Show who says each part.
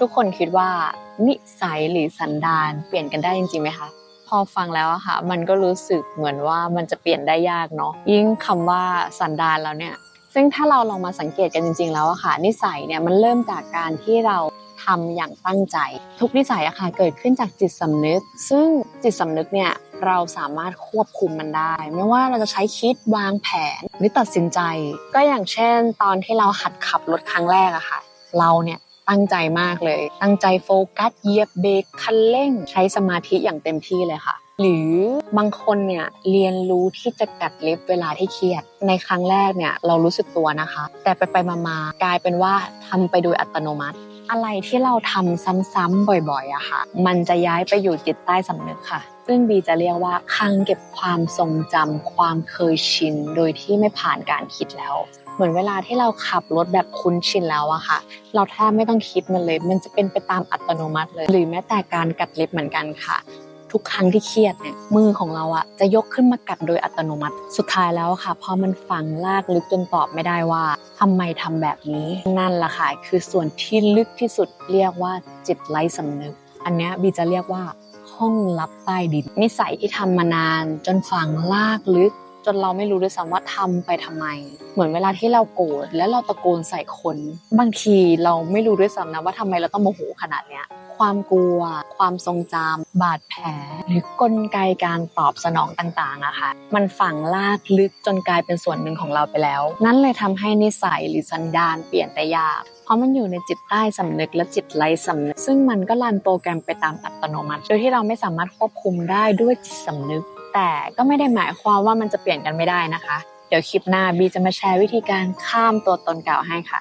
Speaker 1: ทุกคนคิดว่านิสัยหรือสันดานเปลี่ยนกันได้จริงๆไหมคะพอฟังแล้วอะค่ะ มันก็รู้สึกเหมือนว่ามันจะเปลี่ยนได้ยากเนาะยิ่งคำว่าสันดานแล้วเนี่ย ซึ่งถ้าเราลองมาสังเกตกันจริง ๆ แล้วอะค่ะ นิสัยเนี่ยมันเริ่มจากการที่เราทำอย่างตั้งใจ ทุกนิสัยอะค่ะเกิดขึ้นจากจิตสำนึก ซึ่งจิตสำนึกเนี่ยเราสามารถควบคุมมันได้ ไม่ว่าเราจะใช้คิดวางแผนหรือตัดสินใจ ก็อย่างเช่น ตอนที่เราหัดขับรถครั้งแรกอะค่ะ เราเนี่ย ตั้งใจมากเลย ตั้งใจโฟกัสเหยียบเบรกคันเร่ง ใช้สมาธิอย่างเต็มที่เลยค่ะ หรือบางคนเนี่ยเรียนรู้ที่จะกัดเล็บเวลาที่เครียด ในครั้งแรกเนี่ยเรารู้สึกตัวนะคะ แต่ไปไปๆมากลายเป็นว่าทำไปโดยอัตโนมัติ อะไรที่เราทำซ้ำๆบ่อยๆอะค่ะ มันจะย้ายไปอยู่จิตใต้สำนึกค่ะ ซึ่งบีจะเรียกว่าคลังเก็บความทรงจำความเคยชิน โดยที่ไม่ผ่านการคิดแล้ว เหมือนเวลาที่เราขับรถแบบคุ้นชินแล้วอะค่ะ เราแทบไม่ต้องคิดมันเลย มันจะเป็นไปตามอัตโนมัติเลย หรือแม้แต่การกัดเล็บเหมือนกันค่ะ ทุกครั้งที่เครียดเนี่ยมือของเราอะจะยกขึ้นมากัดโดยอัตโนมัติ สุดท้ายแล้วค่ะพอมันฝังลากลึกจนตอบไม่ได้ว่าทำไมทำแบบนี้ นั่นแหละค่ะคือส่วนที่ลึกที่สุดเรียกว่าจิตไร้สำนึก อันนี้บีจะเรียกว่าห้องลับใต้ดินนิสัยที่ทำมานานจนฝังลากลึก นเราไม่รู้ด้วยซ้ำว่าทำไปทำไม เหมือนเวลาที่เราโกรธแล้วเราตะโกนใส่คน บางทีเราไม่รู้ด้วยซ้ำนะว่าทำไมเราต้องโมโหขนาดเนี้ยความกลัว ความทรงจำบาดแผล หรือกลไกการตอบสนองต่างๆอะค่ะ มันฝังลากลึกจนกลายเป็นส่วนหนึ่งของเราไปแล้ว นั่นเลยทำให้นิสัยหรือสันดานเปลี่ยนได้ยาก เพราะมันอยู่ในจิตใต้สำนึกและจิตไร้สำนึก ซึ่งมันก็รันโปรแกรมไปตามอัตโนมัติ โดยที่เราไม่สามารถควบคุมได้ด้วยจิตสำนึก แต่ก็ไม่ได้หมายความว่ามันจะเปลี่ยนกันไม่ได้นะคะ เดี๋ยวคลิปหน้าบีจะมาแชร์วิธีการข้ามตัวตนเก่าให้ค่ะ